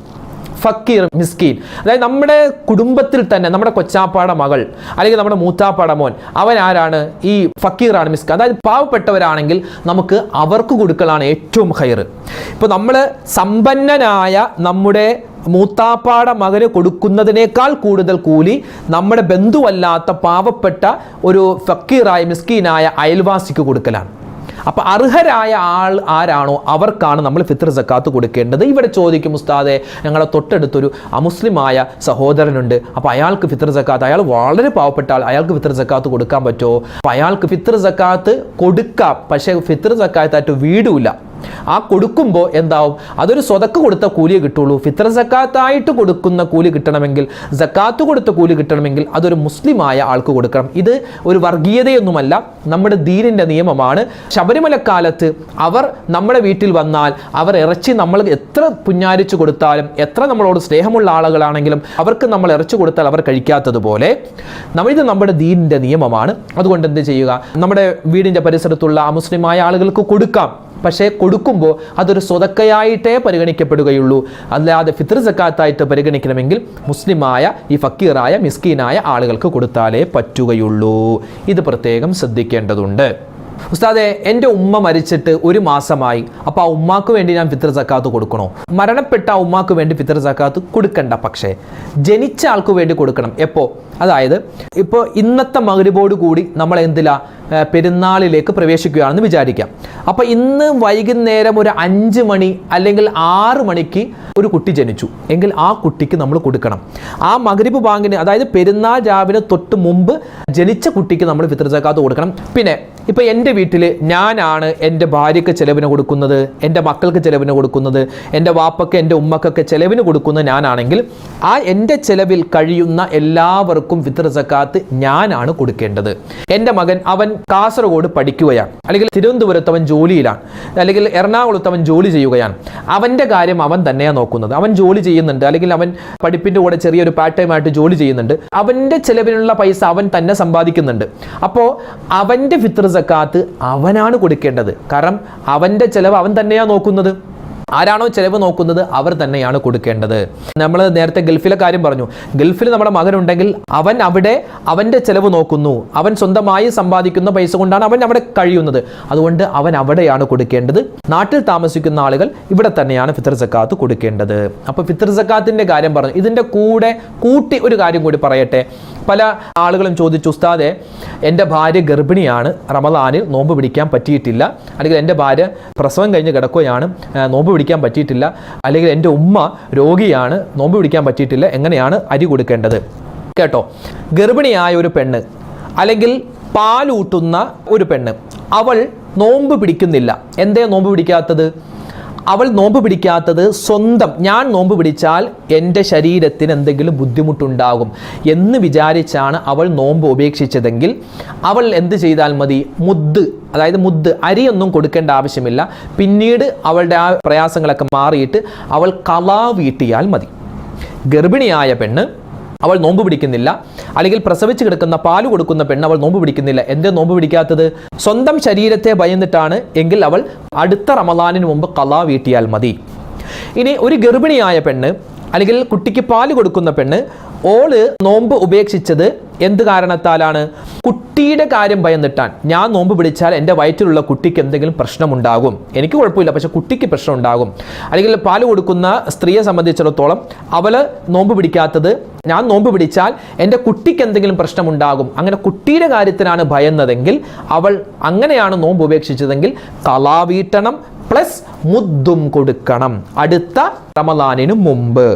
ഫക്കീർ മിസ്കീൻ. അതായത് നമ്മുടെ കുടുംബത്തിൽ തന്നെ നമ്മുടെ കൊച്ചാപ്പാട മകൾ അല്ലെങ്കിൽ നമ്മുടെ മൂത്താപ്പാട മോൻ അവൻ ആരാണ്? ഈ ഫക്കീറാണ് മിസ്കീൻ. അതായത് പാവപ്പെട്ടവരാണെങ്കിൽ നമുക്ക് അവർക്ക് കൊടുക്കലാണ് ഏറ്റവും ഹയർ ഇപ്പോൾ നമ്മൾ സമ്പന്നനായ നമ്മുടെ മൂത്താപ്പാട മകന് കൊടുക്കുന്നതിനേക്കാൾ കൂടുതൽ കൂലി നമ്മുടെ ബന്ധുവല്ലാത്ത പാവപ്പെട്ട ഒരു ഫക്കീറായ മിസ്കീനായ അയൽവാസിക്ക് കൊടുക്കലാണ്. അപ്പോൾ അർഹരായ ആൾ ആരാണോ അവർക്കാണ് നമ്മൾ ഫിത്ർ സക്കാത്ത് കൊടുക്കേണ്ടത്. ഇവിടെ ചോദിക്കും ഉസ്താദെ ഞങ്ങളെ തൊട്ടടുത്തൊരു അമുസ്ലിമായ സഹോദരനുണ്ട്. അപ്പോൾ അയാൾക്ക് ഫിത്ർ സക്കാത്ത് അയാൾ വളരെ പാവപ്പെട്ട ആൾ അയാൾക്ക് ഫിത്ർ സക്കാത്ത് കൊടുക്കാൻ പറ്റുമോ? അപ്പോൾ അയാൾക്ക് ഫിത്ർ സക്കാത്ത് കൊടുക്കാം. പക്ഷേ ഫിത്ർ സക്കാത്തായിട്ട് വീടില്ല ആ കൊടുക്കുമ്പോൾ എന്താവും? അതൊരു സ്വതക്ക് കൊടുത്ത കൂലിയെ കിട്ടുള്ളൂ. ഫിത്ര സക്കാത്തായിട്ട് കൊടുക്കുന്ന കൂലി കിട്ടണമെങ്കിൽ സക്കാത്ത് കൊടുത്ത കൂലി കിട്ടണമെങ്കിൽ അതൊരു മുസ്ലിമായ ആൾക്ക് കൊടുക്കണം. ഇത് ഒരു വർഗീയതയൊന്നുമല്ല. നമ്മുടെ ദീനിന്റെ നിയമമാണ്. ശബരിമലക്കാലത്ത് അവർ നമ്മുടെ വീട്ടിൽ വന്നാൽ അവർ ഇറച്ചി നമ്മൾ എത്ര പുഞ്ഞാരിച്ചു കൊടുത്താലും എത്ര നമ്മളോട് സ്നേഹമുള്ള ആളുകളാണെങ്കിലും അവർക്ക് നമ്മൾ ഇറച്ചി കൊടുത്താൽ അവർ കഴിക്കാത്തതുപോലെ നമ്മളിത് നമ്മുടെ ദീനിന്റെ നിയമമാണ്. അതുകൊണ്ട് എന്ത് ചെയ്യുക? നമ്മുടെ വീടിന്റെ പരിസരത്തുള്ള അമുസ്ലിമായ ആളുകൾക്ക് കൊടുക്കാം. പക്ഷേ കൊടുക്കുമ്പോൾ അതൊരു സ്വതക്കയായിട്ടേ പരിഗണിക്കപ്പെടുകയുള്ളൂ. അല്ലാതെ ഫിത്ർ സക്കാത്തായിട്ട് പരിഗണിക്കണമെങ്കിൽ മുസ്ലിമായ ഈ ഫക്കീറായ മിസ്കീനായ ആളുകൾക്ക് കൊടുത്താലേ പറ്റുകയുള്ളൂ. ഇത് പ്രത്യേകം ശ്രദ്ധിക്കേണ്ടതുണ്ട്. ഉസ്താദെ എന്റെ ഉമ്മ മരിച്ചിട്ട് ഒരു മാസമായി. അപ്പോൾ ആ ഉമ്മാക്ക് വേണ്ടി ഞാൻ ഫിത്ർ സക്കാത്ത് കൊടുക്കണോ? മരണപ്പെട്ട ആ ഉമ്മാക്ക് വേണ്ടി ഫിത്ർ സക്കാത്ത് കൊടുക്കണ്ട പക്ഷേ. ജനിച്ച ആൾക്ക് വേണ്ടി കൊടുക്കണം. എപ്പോൾ അതായത് ഇപ്പോൾ ഇന്നത്തെ മകരിബോട് കൂടി നമ്മൾ എന്തിലാ പെരുന്നാളിലേക്ക് പ്രവേശിക്കുകയാണെന്ന് വിചാരിക്കാം. അപ്പോൾ ഇന്ന് വൈകുന്നേരം ഒരു അഞ്ച് മണി അല്ലെങ്കിൽ ആറ് മണിക്ക് ഒരു കുട്ടി ജനിച്ചു. എങ്കിൽ ആ കുട്ടിക്ക് നമ്മൾ കൊടുക്കണം. ആ മകരിബ് ബാങ്കിന് അതായത് പെരുന്നാൾ രാവിലെ തൊട്ട് മുമ്പ് ജനിച്ച കുട്ടിക്ക് നമ്മൾ ഫിത്ർ സക്കാത്ത് കൊടുക്കണം. പിന്നെ ഇപ്പോൾ എന്റെ വീട്ടിൽ ഞാനാണ് എന്റെ ഭാര്യയ്ക്ക് ചിലവിന് കൊടുക്കുന്നത് എന്റെ മക്കൾക്ക് ചിലവിന് കൊടുക്കുന്നത് എന്റെ വാപ്പയ്ക്ക് എന്റെ ഉമ്മക്കൊക്കെ ചിലവിന് കൊടുക്കുന്നത് ഞാനാണെങ്കിൽ ആ എന്റെ ചിലവിൽ കഴിയുന്ന എല്ലാവർക്കും ഫിത്ർ സക്കാത്ത് ഞാനാണ് കൊടുക്കേണ്ടത്. എന്റെ മകൻ അവൻ കാസർഗോഡ് പഠിക്കുകയാണ്. അല്ലെങ്കിൽ തിരുവനന്തപുരത്ത് അവൻ ജോലിയിലാണ്. അല്ലെങ്കിൽ എറണാകുളത്ത് അവൻ ജോലി ചെയ്യുകയാണ്. അവന്റെ കാര്യം അവൻ തന്നെയാണ് നോക്കുന്നത്. അവൻ ജോലി ചെയ്യുന്നുണ്ട്. അല്ലെങ്കിൽ അവൻ പഠിപ്പിന്റെ കൂടെ ചെറിയൊരു പാർട്ട് ടൈം ആയിട്ട് ജോലി ചെയ്യുന്നുണ്ട്. അവന്റെ ചിലവിനുള്ള പൈസ അവൻ തന്നെ സമ്പാദിക്കുന്നുണ്ട്. അപ്പോൾ അവന്റെ ഫിത്ർ സക്കാത്ത് അവനാണ് കൊടുക്കേണ്ടത്. കാരണം അവന്റെ ചിലവ് അവൻ തന്നെയാണ് നോക്കുന്നത്. ആരാണോ ചിലവ് നോക്കുന്നത് അവർ തന്നെയാണ് കൊടുക്കേണ്ടത്. നമ്മൾ നേരത്തെ ഗൾഫിലെ കാര്യം പറഞ്ഞു. ഗൾഫിൽ നമ്മുടെ മകനുണ്ടെങ്കിൽ അവൻ അവിടെ അവന്റെ ചിലവ് നോക്കുന്നു. അവൻ സ്വന്തമായി സമ്പാദിക്കുന്ന പൈസ കൊണ്ടാണ് അവൻ അവിടെ കഴിയുന്നത്. അതുകൊണ്ട് അവൻ അവിടെയാണ് കൊടുക്കേണ്ടത്. നാട്ടിൽ താമസിക്കുന്ന ആളുകൾ ഇവിടെ തന്നെയാണ് ഫിത്തർ സക്കാത്ത് കൊടുക്കേണ്ടത്. അപ്പോൾ ഫിത്തർ സക്കാത്തിന്റെ കാര്യം പറഞ്ഞു. ഇതിന്റെ കൂടെ കൂട്ടി ഒരു കാര്യം കൂടി പറയട്ടെ. പല ആളുകളും ചോദിച്ചു ഉസ്താദെ എന്റെ ഭാര്യ ഗർഭിണിയാണ്. റമദാനിൽ നോമ്പ് പിടിക്കാൻ പറ്റിയിട്ടില്ല. അല്ലെങ്കിൽ എന്റെ ഭാര്യ പ്രസവം കഴിഞ്ഞ് കിടക്കുകയാണ്. നോമ്പ് പിടിക്കാൻ പറ്റിയിട്ടില്ല. അല്ലെങ്കിൽ എന്റെ ഉമ്മ രോഗിയാണ് നോമ്പ് പിടിക്കാൻ പറ്റിയിട്ടില്ല. എങ്ങനെയാണ് അരി കൊടുക്കേണ്ടത്? കേട്ടോ? ഗർഭിണിയായ ഒരു പെണ്ണ് അല്ലെങ്കിൽ പാലൂട്ടുന്ന ഒരു പെണ്ണ്. അവൾ നോമ്പ് പിടിക്കുന്നില്ല. എന്തേ നോമ്പ് പിടിക്കാത്തത്? അവൾ നോമ്പ് പിടിക്കാത്തത് സ്വന്തം. ഞാൻ നോമ്പ് പിടിച്ചാൽ എന്റെ ശരീരത്തിന് എന്തെങ്കിലും ബുദ്ധിമുട്ടുണ്ടാകും എന്ന് വിചാരിച്ചാണ് അവൾ നോമ്പ് ഉപേക്ഷിച്ചതെങ്കിൽ അവൾ എന്ത് ചെയ്താൽ മതി? മുദ്ദ് അതായത് മുദ്ദ് അരിയൊന്നും കൊടുക്കേണ്ട ആവശ്യമില്ല. പിന്നീട് അവളുടെ ആ പ്രയാസങ്ങളൊക്കെ മാറിയിട്ട് അവൾ കലാ വീട്ടിയാൽ മതി. ഗർഭിണിയായ പെണ്ണ് അവൾ നോമ്പ് പിടിക്കുന്നില്ല. അല്ലെങ്കിൽ പ്രസവിച്ച് കിടക്കുന്ന പാൽ കൊടുക്കുന്ന പെണ്ണ് അവൾ നോമ്പ് പിടിക്കുന്നില്ല. എന്തേ നോമ്പ് പിടിക്കാത്തത്? സ്വന്തം ശരീരത്തെ ഭയന്നിട്ടാണ് എങ്കിൽ അവൾ അടുത്ത റമദാനിന് മുമ്പ് കലാ വീട്ടിയാൽ മതി. ഇനി ഒരു ഗർഭിണിയായ പെണ്ണ് അല്ലെങ്കിൽ കുട്ടിക്ക് പാൽ കൊടുക്കുന്ന പെണ്ണ് ഓൾ നോമ്പ് ഉപേക്ഷിച്ചത് എന്ത് കാരണത്താലാണ്? കുട്ടിയുടെ കാര്യം ഭയന്നിട്ടാൻ. ഞാൻ നോമ്പ് പിടിച്ചാൽ എന്റെ വയറ്റിലുള്ള കുട്ടിക്ക് എന്തെങ്കിലും പ്രശ്നമുണ്ടാകും. എനിക്ക് കുഴപ്പമില്ല പക്ഷെ കുട്ടിക്ക് പ്രശ്നം ഉണ്ടാകും അല്ലെങ്കിൽ പാൽ കൊടുക്കുന്ന സ്ത്രീയെ സംബന്ധിച്ചിടത്തോളം അവൾ നോമ്പ് പിടിക്കാത്തത് ഞാൻ നോമ്പ് പിടിച്ചാൽ എന്റെ കുട്ടിക്ക് എന്തെങ്കിലും പ്രശ്നമുണ്ടാകും. അങ്ങനെ കുട്ടിയുടെ കാര്യത്തിനാണ് ഭയന്നതെങ്കിൽ അവൾ അങ്ങനെയാണ് നോമ്പ് ഉപേക്ഷിച്ചതെങ്കിൽ കലാ വീട്ടണം പ്ലസ് മുദ്ദും കൊടുക്കണം. അടുത്ത റമദാനിന് മുമ്പ്.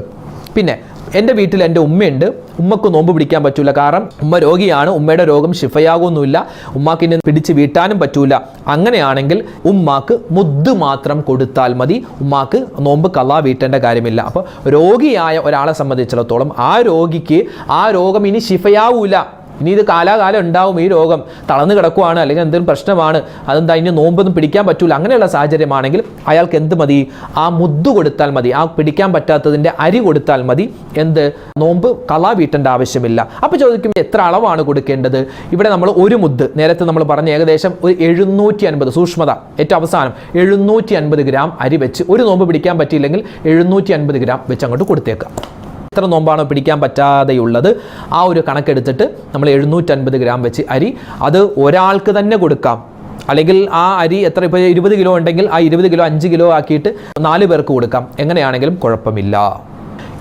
പിന്നെ എന്റെ വീട്ടിൽ എന്റെ ഉമ്മയുണ്ട്. ഉമ്മക്ക് നോമ്പ് പിടിക്കാൻ പറ്റൂല. കാരണം ഉമ്മ രോഗിയാണ്. ഉമ്മയുടെ രോഗം ശിഫയാകൊന്നുമില്ല. ഉമ്മാക്ക് ഇനി പിടിച്ച് വീട്ടാനും പറ്റൂല. അങ്ങനെയാണെങ്കിൽ ഉമ്മാക്ക് മുദ്ദ് മാത്രം കൊടുത്താൽ മതി. ഉമ്മാക്ക് നോമ്പ് കള്ളാ വീട്ടേണ്ട കാര്യമില്ല. അപ്പോൾ രോഗിയായ ഒരാളെ സംബന്ധിച്ചിടത്തോളം ആ രോഗിക്ക് ആ രോഗം ഇനി ശിഫയാവൂല. ഇനി ഇത് കാലാകാലം ഉണ്ടാവും ഈ രോഗം തളർന്നു കിടക്കുവാണ് അല്ലെങ്കിൽ എന്തെങ്കിലും പ്രശ്നമാണ് അതെന്താ ഇനി നോമ്പൊന്നും പിടിക്കാൻ പറ്റൂല അങ്ങനെയുള്ള സാഹചര്യമാണെങ്കിൽ അയാൾക്ക് എന്ത് മതി? ആ മുദ്ദു കൊടുത്താൽ മതി ആ പിടിക്കാൻ പറ്റാത്തതിന്റെ അരി കൊടുത്താൽ മതി എന്ത്? നോമ്പ് കളാ വീട്ടേണ്ട ആവശ്യമില്ല. അപ്പോൾ ചോദിക്കുമ്പോൾ എത്ര അളവാണ് കൊടുക്കേണ്ടത്? ഇവിടെ നമ്മൾ ഒരു മുദ്ദ് നേരത്തെ നമ്മൾ പറഞ്ഞ ഏകദേശം ഒരു എഴുന്നൂറ്റി അൻപത് സൂക്ഷ്മത ഏറ്റവും അവസാനം എഴുന്നൂറ്റി അൻപത് ഗ്രാം അരി വെച്ച് ഒരു നോമ്പ് പിടിക്കാൻ പറ്റിയില്ലെങ്കിൽ എഴുന്നൂറ്റി അൻപത് ഗ്രാം വെച്ച് അങ്ങോട്ട് കൊടുത്തേക്കാം എത്ര നോമ്പാണോ പിടിക്കാൻ പറ്റാതെയുള്ളത് ആ ഒരു കണക്കെടുത്തിട്ട് നമ്മൾ എഴുന്നൂറ്റൻപത് ഗ്രാം വെച്ച് അരി അത് ഒരാൾക്ക് തന്നെ കൊടുക്കാം. അല്ലെങ്കിൽ ആ അരി എത്ര ഇപ്പോൾ ഇരുപത് കിലോ ഉണ്ടെങ്കിൽ ആ ഇരുപത് കിലോ അഞ്ച് കിലോ ആക്കിയിട്ട് നാല് പേർക്ക് കൊടുക്കാം. എങ്ങനെയാണെങ്കിലും കുഴപ്പമില്ല.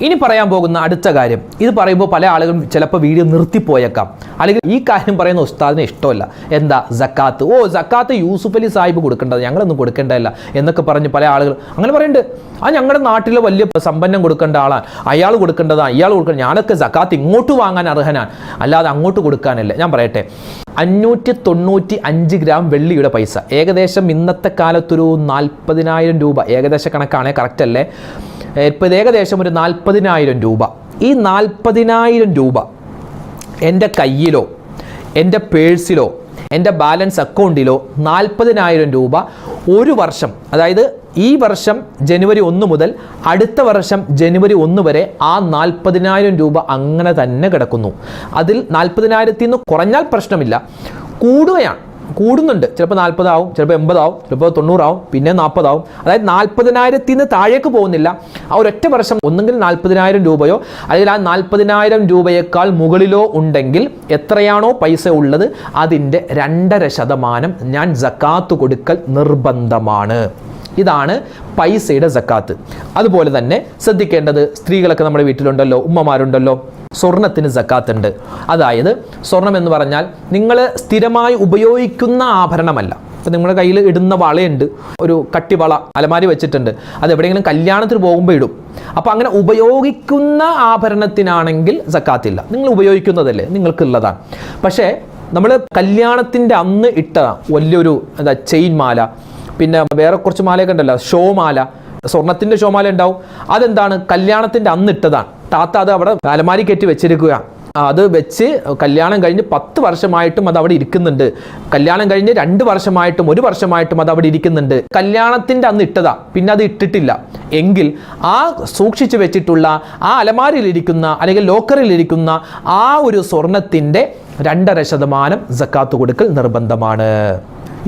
ഇനി പറയാൻ പോകുന്ന അടുത്ത കാര്യം. ഇത് പറയുമ്പോൾ പല ആളുകളും ചിലപ്പോൾ വീഡിയോ നിർത്തിപ്പോയേക്കാം. അല്ലെങ്കിൽ ഈ കാര്യം പറയുന്ന ഉസ്താദിന് ഇഷ്ടമല്ല. എന്താ? ജക്കാത്ത് ഓ ജക്കാത്ത് യൂസുഫ് അലി സാഹിബ് കൊടുക്കേണ്ടത്. ഞങ്ങളൊന്നും കൊടുക്കേണ്ടതല്ല എന്നൊക്കെ പറഞ്ഞ് പല ആളുകൾ അങ്ങനെ പറയുന്നുണ്ട് ആ ഞങ്ങളുടെ നാട്ടിലെ വലിയ സമ്പന്നം കൊടുക്കേണ്ട ആളാണ്. അയാൾ കൊടുക്കേണ്ടതാണ്. ഇയാൾ കൊടുക്കേണ്ട ഞാനൊക്കെ ജക്കാത്ത് ഇങ്ങോട്ട് വാങ്ങാൻ അർഹനാണ്. അല്ലാതെ അങ്ങോട്ട് കൊടുക്കാനല്ല. ഞാൻ പറയട്ടെ. അഞ്ഞൂറ്റി തൊണ്ണൂറ്റി അഞ്ച് ഗ്രാം വെള്ളിയുടെ പൈസ. ഏകദേശം ഇന്നത്തെ കാലത്തൊരു നാൽപ്പതിനായിരം രൂപ. ഏകദേശ കണക്കാണ് കറക്റ്റ് അല്ലേ? ഇപ്പം ഏകദേശം ഒരു നാൽപ്പതിനായിരം രൂപ. ഈ നാൽപ്പതിനായിരം രൂപ എന്റെ കയ്യിലോ എന്റെ പേഴ്സിലോ എന്റെ ബാലൻസ് അക്കൗണ്ടിലോ നാൽപ്പതിനായിരം രൂപ ഒരു വർഷം അതായത് ഈ വർഷം ജനുവരി ഒന്ന് മുതൽ അടുത്ത വർഷം ജനുവരി ഒന്ന് വരെ ആ നാൽപ്പതിനായിരം രൂപ അങ്ങനെ തന്നെ കിടക്കുന്നു. അതിൽ നാൽപ്പതിനായിരത്തിൽ നിന്ന് കുറഞ്ഞാൽ പ്രശ്നമില്ല. കൂടുകയാണ്. കൂടുന്നുണ്ട്. ചിലപ്പോൾ നാൽപ്പതാവും ചിലപ്പോൾ എൺപതാവും ചിലപ്പോൾ തൊണ്ണൂറാവും പിന്നെ നാൽപ്പതാവും. അതായത് നാൽപ്പതിനായിരത്തിൽ നിന്ന് താഴേക്ക് പോകുന്നില്ല. ആ ഒരൊറ്റ വർഷം ഒന്നെങ്കിൽ നാൽപ്പതിനായിരം രൂപയോ അല്ലെങ്കിൽ ആ നാൽപ്പതിനായിരം രൂപയേക്കാൾ മുകളിലോ ഉണ്ടെങ്കിൽ എത്രയാണോ പൈസ ഉള്ളത് അതിന്റെ രണ്ടര ശതമാനം ഞാൻ ജക്കാത്ത് കൊടുക്കൽ നിർബന്ധമാണ്. ഇതാണ് പൈസയുടെ സക്കാത്ത്. അതുപോലെ തന്നെ ശ്രദ്ധിക്കേണ്ടത് സ്ത്രീകളൊക്കെ നമ്മുടെ വീട്ടിലുണ്ടല്ലോ ഉമ്മമാരുണ്ടല്ലോ സ്വർണത്തിന് സക്കാത്ത് ഉണ്ട് അതായത് സ്വർണം എന്ന് പറഞ്ഞാൽ നിങ്ങൾ സ്ഥിരമായി ഉപയോഗിക്കുന്ന ആഭരണമല്ല. ഇപ്പം നിങ്ങളുടെ കയ്യിൽ ഇടുന്ന വളയുണ്ട് ഒരു കട്ടിവള അലമാരി വെച്ചിട്ടുണ്ട് അത് എവിടെയെങ്കിലും കല്യാണത്തിന് പോകുമ്പോൾ ഇടും. അപ്പോൾ അങ്ങനെ ഉപയോഗിക്കുന്ന ആഭരണത്തിനാണെങ്കിൽ സക്കാത്തില്ല. നിങ്ങൾ ഉപയോഗിക്കുന്നതല്ലേ നിങ്ങൾക്കുള്ളതാണ്. പക്ഷേ നമ്മൾ കല്യാണത്തിന്റെ അന്ന് ഇട്ട വലിയൊരു എന്താ ചെയിൻ മാല പിന്നെ വേറെ കുറച്ച് മാലയൊക്കെ ഉണ്ടല്ലോ. ഷോമാല. സ്വർണത്തിന്റെ ഷോ മാല ഉണ്ടാവും. അതെന്താണ്? കല്യാണത്തിന്റെ അന്ന് ഇട്ടതാണ്. താത്ത അത് അവിടെ അലമാരി കെട്ടി വെച്ചിരിക്കുക അത് വെച്ച് കല്യാണം കഴിഞ്ഞ് പത്ത് വർഷമായിട്ടും അത് അവിടെ ഇരിക്കുന്നുണ്ട്. കല്യാണം കഴിഞ്ഞ് രണ്ട് വർഷമായിട്ടും ഒരു വർഷമായിട്ടും അത് അവിടെ ഇരിക്കുന്നുണ്ട്. കല്യാണത്തിന്റെ അന്ന് ഇട്ടതാ. പിന്നെ അത് ഇട്ടിട്ടില്ല. എങ്കിൽ ആ സൂക്ഷിച്ചു വെച്ചിട്ടുള്ള ആ അലമാരിയിലിരിക്കുന്ന അല്ലെങ്കിൽ ലോക്കറിലിരിക്കുന്ന ആ ഒരു സ്വർണത്തിന്റെ രണ്ടര ശതമാനം സക്കാത്ത് കൊടുക്കൽ നിർബന്ധമാണ്.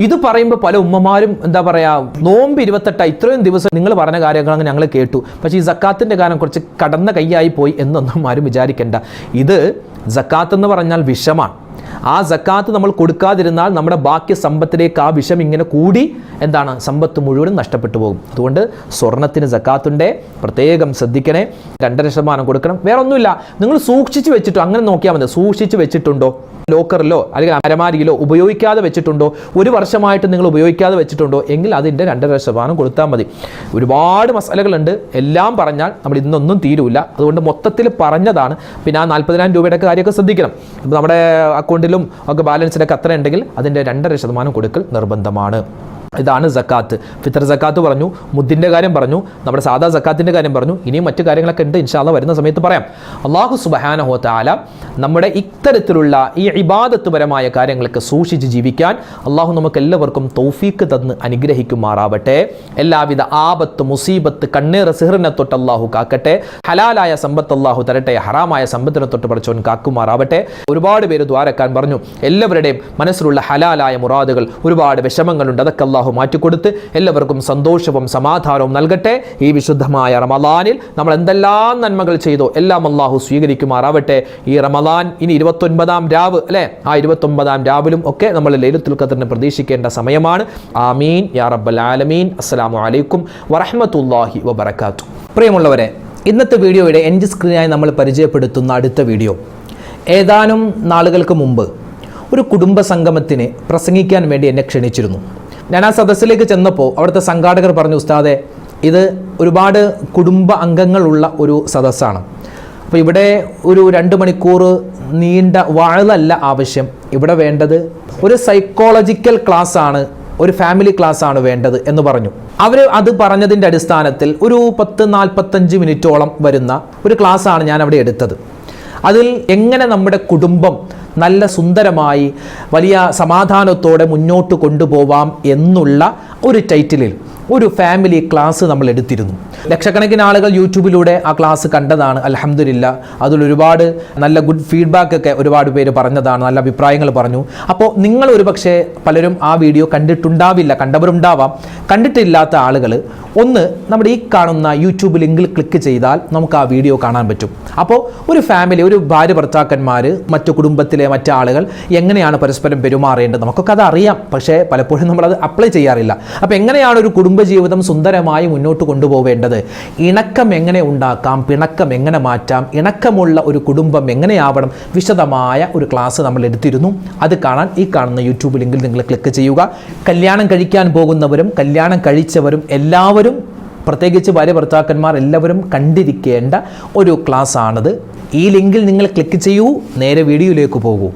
ഇത് പറയുമ്പോൾ പല ഉമ്മമാരും എന്താ പറയുക നോമ്പ് ഇരുപത്തെട്ട് ഇത്രയും ദിവസം നിങ്ങൾ പറഞ്ഞ കാര്യങ്ങളങ്ങ് ഞങ്ങൾ കേട്ടു. പക്ഷേ ഈ സക്കാത്തിന്റെ കാര്യം കുറച്ച് കടന്ന കൈയായി പോയി എന്നൊന്നും ആരും വിചാരിക്കേണ്ട. ഇത് സക്കാത്ത് എന്ന് പറഞ്ഞാൽ വിഷമാണ്. ആ സക്കാത്ത് നമ്മൾ കൊടുക്കാതിരുന്നാൽ നമ്മുടെ ബാക്കി സമ്പത്തിലേക്ക് ആ വിഷം ഇങ്ങനെ കൂടി എന്താണ് സമ്പത്ത് മുഴുവനും നഷ്ടപ്പെട്ടു പോകും. അതുകൊണ്ട് സ്വർണത്തിന് സക്കാത്തുണ്ടേ. പ്രത്യേകം ശ്രദ്ധിക്കണേ. രണ്ടര ശതമാനം കൊടുക്കണം. വേറെ ഒന്നുമില്ല നിങ്ങൾ സൂക്ഷിച്ച് വെച്ചിട്ടോ അങ്ങനെ നോക്കിയാൽ മതി. സൂക്ഷിച്ച് വെച്ചിട്ടുണ്ടോ? ലോക്കറിലോ അല്ലെങ്കിൽ അരമാരിയിലോ ഉപയോഗിക്കാതെ വെച്ചിട്ടുണ്ടോ? ഒരു വർഷമായിട്ട് നിങ്ങൾ ഉപയോഗിക്കാതെ വെച്ചിട്ടുണ്ടോ? എങ്കിൽ അതിന്റെ രണ്ടര ശതമാനം കൊടുത്താൽ മതി. ഒരുപാട് മസാലകളുണ്ട്. എല്ലാം പറഞ്ഞാൽ നമ്മൾ ഇന്നൊന്നും തീരൂല. അതുകൊണ്ട് മൊത്തത്തിൽ പറഞ്ഞതാണ്. പിന്നെ ആ നാൽപ്പതിനായിരം രൂപയുടെ കാര്യമൊക്കെ ശ്രദ്ധിക്കണം. നമ്മുടെ അക്കൗണ്ടിലും ഒക്കെ ബാലൻസിലൊക്കെ അത്ര ഉണ്ടെങ്കിൽ അതിന്റെ രണ്ടര ശതമാനം കൊടുക്കൽ നിർബന്ധമാണ്. ഇതാണ് സക്കാത്ത് ഫിത്തർ സക്കാത്ത് പറഞ്ഞു മുദ്ദിന്റെ കാര്യം പറഞ്ഞു നമ്മുടെ സാധാ സക്കാത്തിന്റെ കാര്യം പറഞ്ഞു ഇനിയും മറ്റു കാര്യങ്ങളൊക്കെ ഉണ്ട് ഇൻഷാല്ല വരുന്ന സമയത്ത് പറയാം. അള്ളാഹു സുബഹാനഹോ താല നമ്മുടെ ഇത്തരത്തിലുള്ള ഈ ഇബാദത്ത്പരമായ കാര്യങ്ങളൊക്കെ സൂക്ഷിച്ച് ജീവിക്കാൻ അള്ളാഹു നമുക്ക് എല്ലാവർക്കും തൗഫീക്ക് തന്ന് അനുഗ്രഹിക്കുമാറാവട്ടെ. എല്ലാവിധ ആപത്ത് മുസീബത്ത് കണ്ണേറ് സിഹറിനെ തൊട്ട് അള്ളാഹു കാക്കട്ടെ. ഹലാലായ സമ്പത്ത് അള്ളാഹു തരട്ടെ ഹറാമായ സമ്പത്തിനെ തൊട്ട് പഠിച്ചവൻ കാക്കുമാറാവട്ടെ. ഒരുപാട് പേര് ദ്വാരക്കാൻ പറഞ്ഞു എല്ലാവരുടെയും മനസ്സിലുള്ള ഹലാലായ മുറാദുകൾ ഒരുപാട് വിഷമങ്ങളുണ്ട് അതൊക്കെ അള്ളാഹു മാറ്റിക്കൊടുത്ത് എല്ലാവർക്കും സന്തോഷവും സമാധാനവും നൽകട്ടെ. ഈ വിശുദ്ധമായ റമലാനിൽ നമ്മൾ എന്തെല്ലാം നന്മകൾ ചെയ്തോ എല്ലാം അള്ളാഹു സ്വീകരിക്കുമാറാവട്ടെ. ഈ റമലാൻ ഇനി ഇരുപത്തൊൻപതാം രാവ് അല്ലേ? ആ ഇരുപത്തൊൻപതാം രാവിലും ഒക്കെ നമ്മൾ ലൈലത്തുൽ ഖദറിന് പ്രതീക്ഷിക്കേണ്ട സമയമാണ്. ആമീൻ. യാ റബ്ബൽ ആലമീൻ. അസ്സലാമു അലൈക്കും വറഹ്മത്തുള്ളാഹി വബർക്കാത്തു പ്രിയമുള്ളവരെ ഇന്നത്തെ വീഡിയോയുടെ എൻഡ് സ്ക്രീനായി നമ്മൾ പരിചയപ്പെടുത്തുന്ന അടുത്ത വീഡിയോ. ഏതാനും നാളുകൾക്ക് മുമ്പ് ഒരു കുടുംബ സംഗമത്തിന് പ്രസംഗിക്കാൻ വേണ്ടി എന്നെ ക്ഷണിച്ചിരുന്നു. ഞാൻ ആ സദസ്സിലേക്ക് ചെന്നപ്പോൾ അവിടുത്തെ സംഘാടകർ പറഞ്ഞു ഉസ്താദെ ഇത് ഒരുപാട് കുടുംബ അംഗങ്ങളുള്ള ഒരു സദസ്സാണ്. അപ്പോൾ ഇവിടെ ഒരു രണ്ട് മണിക്കൂർ നീണ്ട വാഴലല്ല ആവശ്യം. ഇവിടെ വേണ്ടത് ഒരു സൈക്കോളജിക്കൽ ക്ലാസ് ആണ് ഒരു ഫാമിലി ക്ലാസ് ആണ് വേണ്ടത് എന്ന് പറഞ്ഞു. അവർ അത് പറഞ്ഞതിന്റെ അടിസ്ഥാനത്തിൽ ഒരു പത്ത് നാൽപ്പത്തഞ്ച് മിനിറ്റോളം വരുന്ന ഒരു ക്ലാസ്സാണ് ഞാൻ അവിടെ എടുത്തത്. അതിൽ എങ്ങനെ നമ്മുടെ കുടുംബം നല്ല സുന്ദരമായി വലിയ സമാധാനത്തോടെ മുന്നോട്ട് കൊണ്ടുപോവാം എന്നുള്ള ഒരു ടൈറ്റിലിൽ ഒരു ഫാമിലി ക്ലാസ് നമ്മൾ എടുത്തിരുന്നു. ലക്ഷക്കണക്കിന് ആളുകൾ യൂട്യൂബിലൂടെ ആ ക്ലാസ് കണ്ടതാണ്. അലഹമില്ല അതിൽ ഒരുപാട് നല്ല ഗുഡ് ഫീഡ്ബാക്ക് ഒക്കെ ഒരുപാട് പേര് പറഞ്ഞതാണ് നല്ല അഭിപ്രായങ്ങൾ പറഞ്ഞു. അപ്പോൾ നിങ്ങൾ ഒരുപക്ഷെ പലരും ആ വീഡിയോ കണ്ടിട്ടുണ്ടാവില്ല കണ്ടവരുണ്ടാവാം. കണ്ടിട്ടില്ലാത്ത ആളുകൾ ഒന്ന് നമ്മുടെ ഈ കാണുന്ന യൂട്യൂബ് ലിങ്കിൽ ക്ലിക്ക് ചെയ്താൽ നമുക്ക് ആ വീഡിയോ കാണാൻ പറ്റും. അപ്പോൾ ഒരു ഫാമിലി ഒരു ഭാര്യ ഭർത്താക്കന്മാർ മറ്റു കുടുംബത്തിലെ മറ്റു ആളുകൾ എങ്ങനെയാണ് പരസ്പരം പെരുമാറേണ്ടത് നമുക്കൊക്കെ അത് അറിയാം. പക്ഷേ പലപ്പോഴും നമ്മളത് അപ്ലൈ ചെയ്യാറില്ല. അപ്പോൾ എങ്ങനെയാണ് ഒരു കുടുംബജീവിതം സുന്ദരമായി മുന്നോട്ട് കൊണ്ടുപോവേണ്ടത് ഇണക്കം എങ്ങനെ ഉണ്ടാക്കാം? പിണക്കം എങ്ങനെ മാറ്റാം? ഇണക്കമുള്ള ഒരു കുടുംബം എങ്ങനെയാവണം? വിശദമായ ഒരു ക്ലാസ് നമ്മൾ എടുത്തിരുന്നു. അത് കാണാൻ ഈ കാണുന്ന യൂട്യൂബ് ലിങ്കിൽ നിങ്ങൾ ക്ലിക്ക് ചെയ്യുക. കല്യാണം കഴിക്കാൻ പോകുന്നവരും കല്യാണം കഴിച്ചവരും എല്ലാവരും പ്രത്യേകിച്ച് ഭാര്യ ഭർത്താക്കന്മാർ എല്ലാവരും കണ്ടിരിക്കേണ്ട ഒരു ക്ലാസ് ആണത് ഈ ലിങ്കിൽ നിങ്ങൾ ക്ലിക്ക് ചെയ്യൂ നേരെ വീഡിയോയിലേക്ക് പോകൂ.